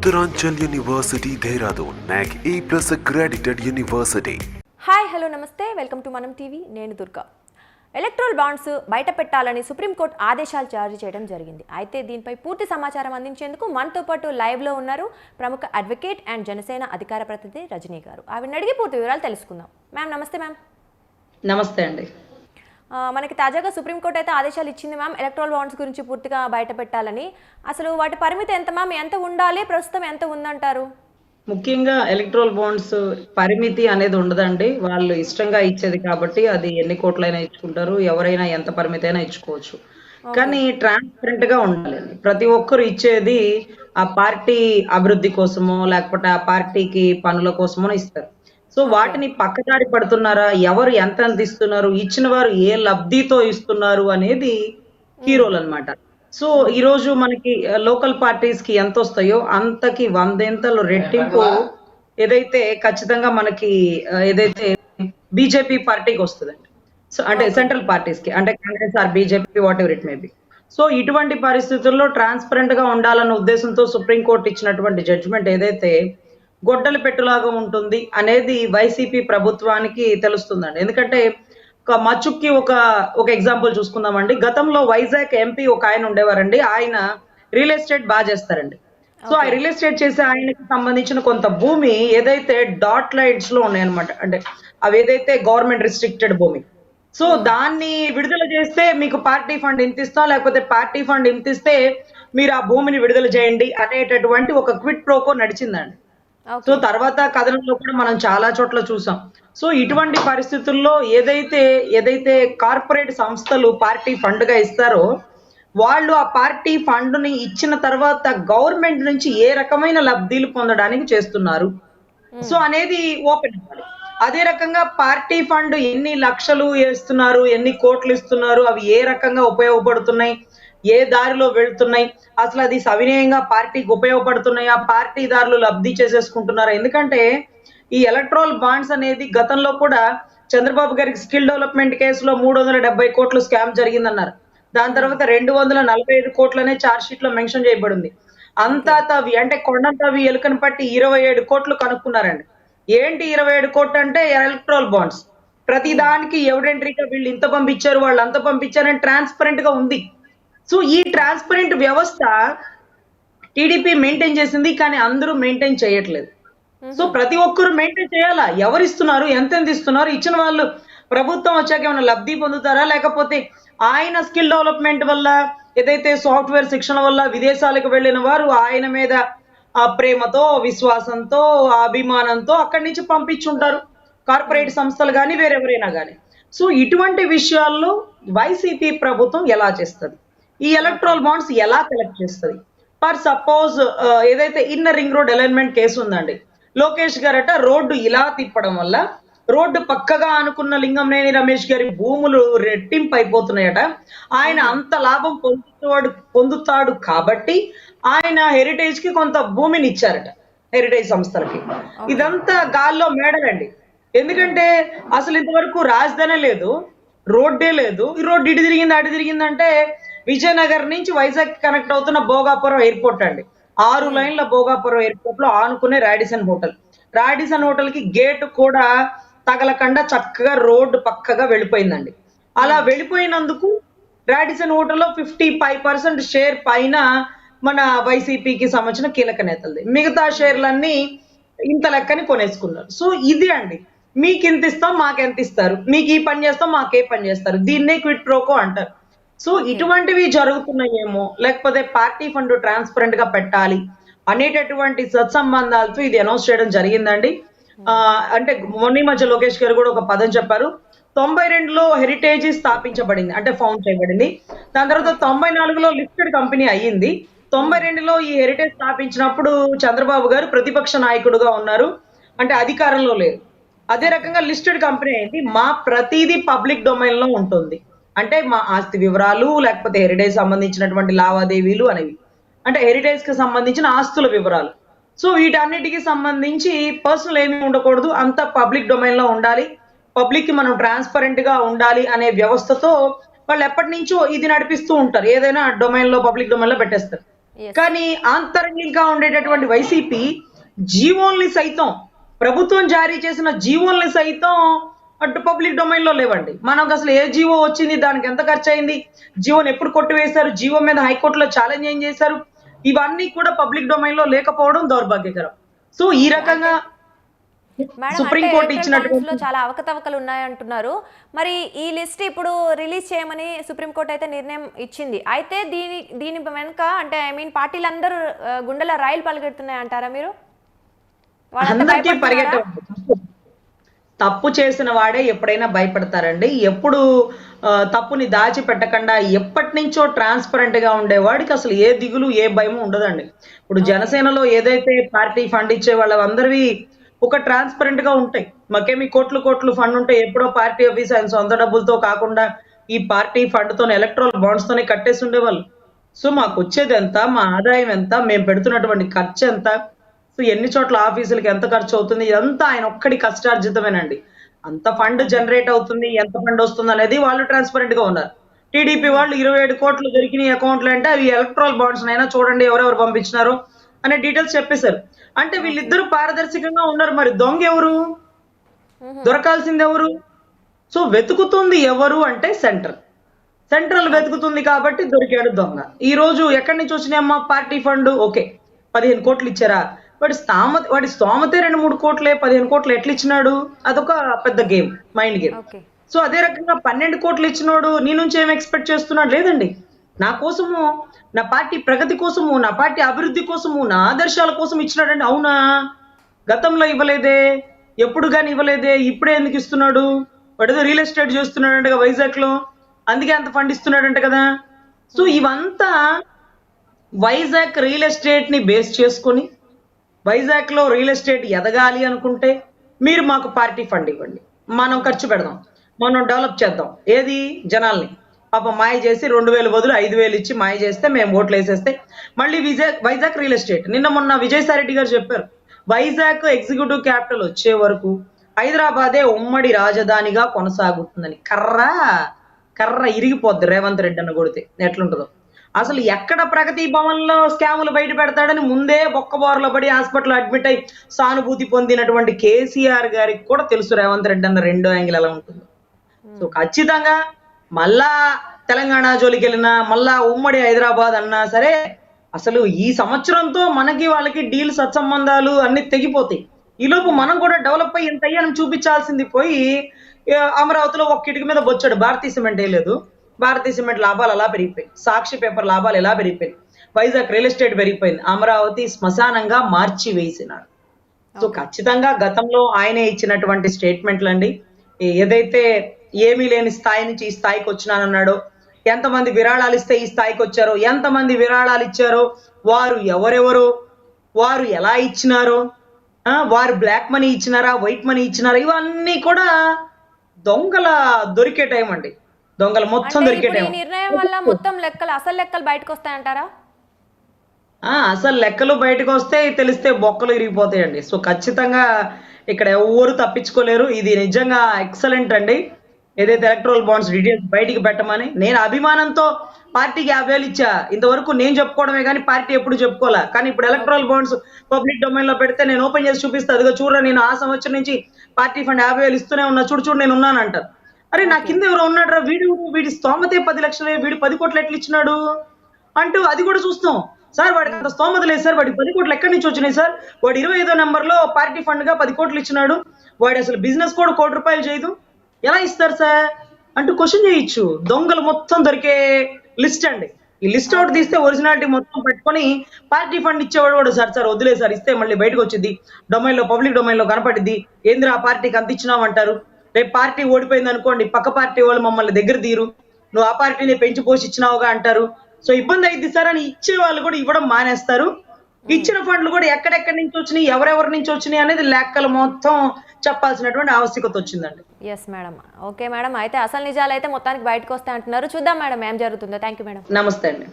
Uttaranchal University, Dehradun, NAC A plus accredited university. Hi hello నమస్తే welcome to Manam TV నేను Durga. Electoral bonds బయట పెట్టాలని supreme court ఆదేశాలు జారీ చేయడం జరిగింది. అయితే దీనిపై పూర్తి సమాచారం అందించేందుకు మనతో పాటు లైవ్లో ఉన్నారు ప్రముఖ అడ్వకేట్ అండ్ జనసేన అధికార ప్రతినిధి రజనీ గారు. ఆవిడని అడిగి పూర్తి వివరాలు తెలుసుకుందాం. మ్యామ్ నమస్తే మ్యామ్ నమస్తే అండి. మనకి తాజాగా సుప్రీంకోర్టు అయితే ఆదేశాలు ఇచ్చింది మ్యామ్. ఎలక్ట్రల్ బాండ్స్ గురించి పూర్తిగా బయట పెట్టాలని అసలు వాటి పరిమితి ఎంత మ్యామ్? ఎంత ఉండాలి? ప్రస్తుతం ఎంత ఉందంటారు? ముఖ్యంగా ఎలక్ట్రోల్ బాండ్స్ పరిమితి అనేది ఉండదండి. వాళ్ళు ఇష్టంగా ఇచ్చేది కాబట్టి అది ఎన్ని కోట్లైనా ఇచ్చుకుంటారు. ఎవరైనా ఎంత పరిమితి అయినా ఇచ్చుకోవచ్చు. కానీ ట్రాన్స్పరెంట్గా ఉండాలండి ప్రతి ఒక్కరు ఇచ్చేది ఆ పార్టీ అభివృద్ధి కోసమో లేకపోతే ఆ పార్టీకి పనుల కోసమో ఇస్తారు. సో వాటిని పక్కదారి పడుతున్నారా? ఎవరు ఎంత ఇస్తున్నారు ఇచ్చిన వారు ఏ లబ్ధితో ఇస్తున్నారు? అనేది హీరోలు అన్నమాట. సో ఈ రోజు మనకి లోకల్ పార్టీస్కి ఎంత వస్తాయో అంతకి వందెంతలు రెట్టింపు ఏదైతే ఖచ్చితంగా మనకి ఏదైతే బీజేపీ పార్టీకి వస్తుందండి. సో అంటే సెంట్రల్ పార్టీస్కి అంటే Congress or BJP whatever it may be so ఇటువంటి పరిస్థితుల్లో ట్రాన్స్పరెంట్గా ఉండాలన్న ఉద్దేశంతో సుప్రీంకోర్టు ఇచ్చినటువంటి జడ్జిమెంట్ ఏదైతే గొడ్డలి పెట్టులాగా ఉంటుంది అనేది వైసీపీ ప్రభుత్వానికి తెలుస్తుందండి. ఎందుకంటే ఒక మచ్చుక్కి ఒక ఒక ఎగ్జాంపుల్ చూసుకుందామండి. గతంలో వైజాగ్ ఎంపీ ఒక ఆయన ఉండేవారండి. ఆయన రియల్ ఎస్టేట్ బాగా చేస్తారండి. సో ఆ రియల్ ఎస్టేట్ చేసే ఆయనకి సంబంధించిన కొంత భూమి ఏదైతే డాట్ లైట్స్లో ఉన్నాయన్నమాట అంటే అవి ఏదైతే గవర్నమెంట్ రిస్ట్రిక్టెడ్ భూమి. సో దాన్ని విడుదల చేస్తే మీకు పార్టీ ఫండ్ ఇంత ఇస్తాం లేకపోతే పార్టీ ఫండ్ ఇంత ఇస్తే మీరు ఆ భూమిని విడుదల చేయండి అనేటటువంటి ఒక క్విట్ ప్రోకో నడిచిందండి. సో తర్వాత కథనంలో కూడా మనం చాలా చోట్ల చూసాం. సో ఇటువంటి పరిస్థితుల్లో ఏదైతే ఏదైతే కార్పొరేట్ సంస్థలు పార్టీ ఫండ్గా ఇస్తారో వాళ్ళు ఆ పార్టీ ఫండ్ని ఇచ్చిన తర్వాత గవర్నమెంట్ నుంచి ఏ రకమైన లబ్ధిలు పొందడానికి చేస్తున్నారు. సో అనేది ఓపెన్ అదే రకంగా పార్టీ ఫండ్ ఎన్ని లక్షలు వేస్తున్నారు ఎన్ని కోట్లు ఇస్తున్నారు అవి ఏ రకంగా ఉపయోగపడుతున్నాయి ఏ దారిలో వెళ్తున్నాయి? అసలు అది సవినయంగా పార్టీకి ఉపయోగపడుతున్నాయా? పార్టీదారులు లబ్ధి చేసేసుకుంటున్నారా? ఎందుకంటే ఈ ఎలక్ట్రాల్ బాండ్స్ అనేది గతంలో కూడా చంద్రబాబు గారికి స్కిల్ డెవలప్మెంట్ కేసులో మూడు వందల డెబ్బై కోట్లు స్కామ్ జరిగిందన్నారు. దాని తర్వాత రెండు వందల నలభై ఐదు కోట్లనే ఛార్జ్ షీట్లో మెన్షన్ చేయబడింది. అంతా తవి అంటే కొండంతవి ఎలుకను పట్టి ఇరవై ఏడు కోట్లు కనుక్కున్నారండి. ఏంటి ఇరవై ఏడు కోట్లు అంటే ఎలక్ట్రాల్ బాండ్స్. ప్రతి దానికి ఎవిడెంటరీగా వీళ్ళు ఇంత పంపించారు వాళ్ళు అంత పంపించారని ట్రాన్స్పరెంట్గా ఉంది. సో ఈ ట్రాన్స్పరెంట్ వ్యవస్థ టీడీపీ మెయింటైన్ చేసింది కానీ అందరూ మెయింటైన్ చేయట్లేదు. సో ప్రతి ఒక్కరు మెయింటైన్ చేయాలా? ఎవరు ఇస్తున్నారు ఎంత ఎంత ఇస్తున్నారు? ఇచ్చిన వాళ్ళు ప్రభుత్వం వచ్చాక ఏమైనా లబ్ధి పొందుతారా? లేకపోతే ఆయన స్కిల్ డెవలప్మెంట్ వల్ల ఏదైతే సాఫ్ట్వేర్ శిక్షణ వల్ల విదేశాలకు వెళ్ళిన వారు ఆయన మీద ఆ ప్రేమతో విశ్వాసంతో అభిమానంతో అక్కడి నుంచి పంపించుంటారు. కార్పొరేట్ సంస్థలు కానీ వేరెవరైనా కానీ సో ఇటువంటి విషయాల్లో వైసీపీ ప్రభుత్వం ఎలా చేస్తుంది? ఈ ఎలక్ట్రాల్ బాండ్స్ ఎలా కలెక్ట్ చేస్తుంది? ఫర్ సపోజ్ ఏదైతే inner ring road alignment case ఉందండి లోకేష్ గారట రోడ్డు ఇలా తిప్పడం వల్ల రోడ్డు పక్కగా అనుకున్న లింగంనేని రమేష్ గారి భూములు రెట్టింపు అయిపోతున్నాయట. ఆయన అంత లాభం పొందుతాడు పొందుతాడు కాబట్టి ఆయన హెరిటేజ్కి కొంత భూమిని ఇచ్చారట హెరిటేజ్ సంస్థలకి. ఇదంతా గాల్లో మేడలండి. ఎందుకంటే అసలు ఇంతవరకు రాజధానే లేదు రోడ్డే లేదు. ఈ రోడ్డు ఇటు తిరిగింది అటు తిరిగిందంటే విజయనగర్ నుంచి వైజాగ్ కనెక్ట్ అవుతున్న భోగాపురం ఎయిర్పోర్ట్ అండి. ఆరు లైన్ల భోగాపురం ఎయిర్పోర్ట్లో ఆనుకునే రాడిసన్ హోటల్. రాడిసన్ హోటల్కి గేట్ కూడా తగలకుండా చక్కగా రోడ్డు పక్కగా వెళ్ళిపోయిందండి. అలా వెళ్ళిపోయినందుకు రాడిసన్ హోటల్లో ఫిఫ్టీ ఫైవ్ పర్సెంట్ షేర్ పైన మన వైసీపీకి సంబంధించిన కీలక నేతలది. మిగతా షేర్లన్నీ ఇంత లెక్కని కొనేసుకున్నారు. సో ఇది అండి. మీకు ఇంత ఇస్తాం మాకెంత ఇస్తారు. మీకు ఈ పని చేస్తాం మాకే పని చేస్తారు. దీన్నే క్విట్ ప్రోకో అంటారు. సో ఇటువంటివి జరుగుతున్నాయేమో లేకపోతే పార్టీ ఫండ్ ట్రాన్స్పరెంట్గా పెట్టాలి అనేటటువంటి సత్సంబంధాలతో ఇది అనౌన్స్ చేయడం జరిగిందండి. ఆ, అంటే మొన్న మధ్య లోకేష్ గారు కూడా ఒక పదం చెప్పారు. తొంభై రెండులో హెరిటేజ్ స్థాపించబడింది అంటే ఫౌండ్ చేయబడింది. దాని తర్వాత తొంభై నాలుగులో లిస్టెడ్ కంపెనీ అయ్యింది. తొంభై రెండులో ఈ హెరిటేజ్ స్థాపించినప్పుడు చంద్రబాబు గారు ప్రతిపక్ష నాయకుడుగా ఉన్నారు. అంటే అధికారంలో లేరు. అదే రకంగా లిస్టెడ్ కంపెనీ అయింది. మా ప్రతిదీ పబ్లిక్ డొమైన్లో ఉంటుంది. అంటే మా ఆస్తి వివరాలు లేకపోతే హెరిటేజ్ సంబంధించినటువంటి లావాదేవీలు అనేవి. అంటే హెరిటేజ్కి సంబంధించిన ఆస్తుల వివరాలు. సో వీటన్నిటికి సంబంధించి పర్సనల్ ఏమీ ఉండకూడదు. అంత పబ్లిక్ డొమైన్లో ఉండాలి. పబ్లిక్కి మనం ట్రాన్స్పరెంట్గా ఉండాలి అనే వ్యవస్థతో వాళ్ళు ఎప్పటి నుంచో ఇది నడిపిస్తూ ఉంటారు. ఏదైనా డొమైన్లో పబ్లిక్ డొమైన్లో పెట్టేస్తారు. కానీ ఆంతరంగికంగా ఉండేటటువంటి వైసీపీ జీవోల్ని సైతం ప్రభుత్వం జారీ చేసిన జీవోల్ని సైతం అటు పబ్లిక్ డొమైన్లో లేవండి. మనకు అసలు ఏ జీవో వచ్చింది దానికి ఎంత ఖర్చు అయింది జీవోని ఎప్పుడు కొట్టివేశారు జీవో మీద హైకోర్టులో ఛాలెంజ్ ఏం చేశారు ఇవన్నీ కూడా పబ్లిక్ డొమైన్లో లేకపోవడం దౌర్భాగ్యకరం. సో ఈ రకంగా మేడం సుప్రీం అంటే కోర్టు ఎయిర్టెల్ ఇచ్చినటువంటి బండ్స్లో చాలా అవకతవకలు ఉన్నాయంటున్నారు. మరి ఈ లిస్ట్ ఇప్పుడు రిలీజ్ చేయమని సుప్రీంకోర్టు అయితే నిర్ణయం ఇచ్చింది. అయితే దీని దీని వెనుక అంటే ఐ మీన్ పార్టీలందరూ గుండెల రైలు పలుకెడుతున్నాయి అంటారా మీరు? వాళ్ళంతా అందరికీ భయపడుతున్నారా? పరిగెట్ట తప్పు చేసిన వాడే ఎప్పుడైనా భయపడతారండి. ఎప్పుడు తప్పుని దాచిపెట్టకుండా ఎప్పటి నుంచో ట్రాన్స్పరెంట్గా ఉండేవాడికి అసలు ఏ దిగులు ఏ భయం ఉండదండి. ఇప్పుడు జనసేనలో ఏదైతే పార్టీ ఫండ్ ఇచ్చే వాళ్ళందరివి ఒక ట్రాన్స్పరెంట్గా ఉంటాయి. మాకేమి కోట్లు కోట్లు ఫండ్ ఉంటే ఎప్పుడో పార్టీ ఆఫీస్ ఆయన సొంత డబ్బులతో కాకుండా ఈ పార్టీ ఫండ్ తోనే ఎలక్ట్రల్ బాండ్స్ తోనే కట్టేసి ఉండేవాళ్ళు. సో మాకు వచ్చేది ఎంత మా ఆదాయం ఎంత మేము పెడుతున్నటువంటి ఖర్చు ఎంత సో ఎన్ని చోట్ల ఆఫీసులకి ఎంత ఖర్చు అవుతుంది? ఇదంతా ఆయన ఒక్కడి కష్టార్జితమేనండి. అంత ఫండ్ జనరేట్ అవుతుంది ఎంత ఫండ్ వస్తుంది అనేది వాళ్ళు ట్రాన్స్పరెంట్గా ఉన్నారు. టీడీపీ వాళ్ళు ఇరవై ఏడు కోట్లు దొరికిన అకౌంట్లు అంటే అవి ఎలక్ట్రల్ బాండ్స్ అయినా చూడండి ఎవరెవరు పంపించినారు అనే డీటెయిల్స్ చెప్పేశారు. అంటే వీళ్ళిద్దరూ పారదర్శకంగా ఉన్నారు మరి. దొంగ ఎవరు? దొరకాల్సింది ఎవరు? సో వెతుకుతుంది ఎవరు అంటే సెంట్రల్. సెంట్రల్ వెతుకుతుంది కాబట్టి దొరికాడు దొంగ. ఈ రోజు ఎక్కడి నుంచి వచ్చినాయమ్మా? Party fund? ఓకే. పదిహేను కోట్లు ఇచ్చారా? వాడి స్థామత వాడి స్తోమతే రెండు మూడు కోట్లే పదిహేను కోట్లు ఎట్లా ఇచ్చినాడు అదొక పెద్ద గేమ్ మైండ్ గేమ్. సో అదే రకంగా పన్నెండు కోట్లు ఇచ్చినోడు నీ నుంచి ఏం ఎక్స్పెక్ట్ చేస్తున్నాడు? లేదండి. నా కోసము నా పార్టీ ప్రగతి కోసము నా పార్టీ అభివృద్ధి కోసము నా ఆదర్శాల కోసం ఇచ్చినాడండి. అవునా? గతంలో ఇవ్వలేదే ఎప్పుడు కానీ ఇవ్వలేదే ఇప్పుడే ఎందుకు ఇస్తున్నాడు? వాడు ఏదో రియల్ ఎస్టేట్ చేస్తున్నాడంట వైజాగ్లో అందుకే అంత ఫండ్ ఇస్తున్నాడంట కదా. సో ఇవంతా వైజాగ్ రియల్ ఎస్టేట్ని బేస్ చేసుకొని వైజాగ్లో రియల్ ఎస్టేట్ ఎదగాలి అనుకుంటే మీరు మాకు పార్టీ ఫండ్ ఇవ్వండి. మనం ఖర్చు పెడదాం. మనం డెవలప్ చేద్దాం. ఏది? జనాల్ని. పాప మాయ చేసి రెండు వేలు బదులు ఐదు వేలు ఇచ్చి మాయ చేస్తే మేము ఓట్లు వేసేస్తే మళ్ళీ విజయ్ వైజాగ్ రియల్ ఎస్టేట్. నిన్న మొన్న విజయసాయిరెడ్డి గారు చెప్పారు. వైజాగ్ ఎగ్జిక్యూటివ్ క్యాపిటల్ వచ్చే వరకు హైదరాబాదే ఉమ్మడి రాజధానిగా కొనసాగుతుందని. కర్ర! కర్ర ఇరిగిపోద్ది రేవంత్ రెడ్డి అన్న కొడితే. ఎట్లుంటుందో. అసలు ఎక్కడ ప్రగతి భవన్లో స్కాములు బయట పెడతాడని ముందే బొక్కబోరలో పడి హాస్పిటల్ అడ్మిట్ అయి సానుభూతి పొందినటువంటి కేసీఆర్ గారికి కూడా తెలుసు రేవంత్ రెడ్డి అన్న రెండో యాంగిల్ ఎలా ఉంటుందో. సో ఖచ్చితంగా మళ్ళా తెలంగాణ జోలికి వెళ్ళినా మళ్ళా ఉమ్మడి హైదరాబాద్ అన్నా సరే అసలు ఈ సంవత్సరంతో మనకి వాళ్ళకి డీల్ సత్సంబంధాలు అన్ని తెగిపోతాయి. ఈలోపు మనం కూడా డెవలప్ అయ్యి ఇంత అయ్యాను చూపించాల్సింది పోయి అమరావతిలో ఒక్క మీద బొచ్చాడు. భారతీయ సిమెంట్ వేయలేదు భారతీయ సిమెంట్ లాభాలు అలా పెరిగిపోయాయి. సాక్షి పేపర్ లాభాలు ఎలా పెరిగిపోయాయి? వైజాగ్ రియల్ ఎస్టేట్ పెరిగిపోయింది. అమరావతి శ్మశానంగా మార్చి వేసినాడు. సో ఖచ్చితంగా గతంలో ఆయనే ఇచ్చినటువంటి స్టేట్మెంట్లు అండి ఏదైతే ఏమీ లేని స్థాయి నుంచి ఈ స్థాయికి వచ్చినానన్నాడో ఎంతమంది విరాళాలు ఇస్తే ఈ స్థాయికి వచ్చారో ఎంతమంది విరాళాలు ఇచ్చారో వారు ఎవరెవరో వారు ఎలా ఇచ్చినారో వారు బ్లాక్ మనీ ఇచ్చినారా వైట్ మనీ ఇచ్చినారా ఇవన్నీ కూడా దొంగల దొరికే టైం అండి దొంగల మొత్తం అంటే దొరికే ఇప్పుడు ఈ టైం నిర్ణయం వల్ల మొత్తం లెక్కలు అసలు లెక్కలు బయటకు వస్తాయంటారా ఆ అసలు లెక్కలు బయటకు వస్తే తెలిస్తే బొక్కలు ఇరిగిపోతాయండి. సో ఖచ్చితంగా ఇక్కడ ఎవరు తప్పించుకోలేరు. ఇది నిజంగా ఎక్సలెంట్ అండి. ఏదైతే ఎలక్ట్రల్ బాండ్స్ డీటెయిల్స్ బయటికి పెట్టమని నేను అభిమానంతో పార్టీకి యాభై వేలు ఇచ్చా. ఇంతవరకు నేను చెప్పుకోవడమే కానీ పార్టీ ఎప్పుడు చెప్పుకోలే. కానీ ఇప్పుడు ఎలక్ట్రల్ బాండ్స్ పబ్లిక్ డొమైన్లో పెడితే నేను ఓపెన్ చేసి చూపిస్తా. అదిగో చూడరా నేను ఆ సంవత్సరం నుంచి పార్టీ ఫండ్ యాభై వేలు ఇస్తూనే ఉన్నా. చూడు చూడు నేను ఉన్నాను అంటారు అరే నా కింద ఎవరో ఉన్నాడు రా వీడు వీడి స్తోమతే పది లక్షలే వీడు పది కోట్లు ఎట్లా ఇచ్చినాడు? అంటూ అది కూడా చూస్తాం. సార్ వాడికి అంత స్తోమత లేదు సార్ వాడికి పది కోట్లు ఎక్కడి నుంచి వచ్చినాయి సార్? వాడు ఇరవై ఐదో నెంబర్లో పార్టీ ఫండ్గా పది కోట్లు ఇచ్చినాడు. వాడు అసలు బిజినెస్ కూడా కోటి రూపాయలు చేయదు. ఎలా ఇస్తారు సార్? అంటూ క్వశ్చన్ చేయొచ్చు. దొంగలు మొత్తం దొరికే లిస్ట్ అండి. ఈ లిస్ట్ అవుట్ తీస్తే ఒరిజినాలిటీ మొత్తం పెట్టుకొని పార్టీ ఫండ్ ఇచ్చేవాడు కూడా సార్ సార్ వదిలే సార్ ఇస్తే మళ్ళీ బయటకు వచ్చింది డొమైన్లో పబ్లిక్ డొమైన్లో కనపడిద్ది. ఏంద్ర ఆ పార్టీకి అంత ఇచ్చినామంటారు రేపు పార్టీ ఓడిపోయింది అనుకోండి పక్క పార్టీ వాళ్ళు మమ్మల్ని దగ్గర తీరు. నువ్వు ఆ పార్టీని పెంచి పోషించినావుగా అంటారు. సో ఇబ్బంది అయింది సార్ అని ఇచ్చే వాళ్ళు కూడా ఇవ్వడం మానేస్తారు. ఇచ్చిన ఫండ్లు కూడా ఎక్కడెక్కడి నుంచి వచ్చినాయి ఎవరెవరి నుంచి వచ్చినాయి అనేది లెక్కలు మొత్తం చెప్పాల్సినటువంటి ఆవశ్యకత వచ్చిందండి. ఎస్ మేడం ఓకే మేడం అయితే అసలు నిజాలు అయితే మొత్తానికి బయటకు వస్తాయి అంటున్నారు. చూద్దాం మేడం ఏం జరుగుతుందో. థ్యాంక్ యూ మేడం నమస్తే అండి.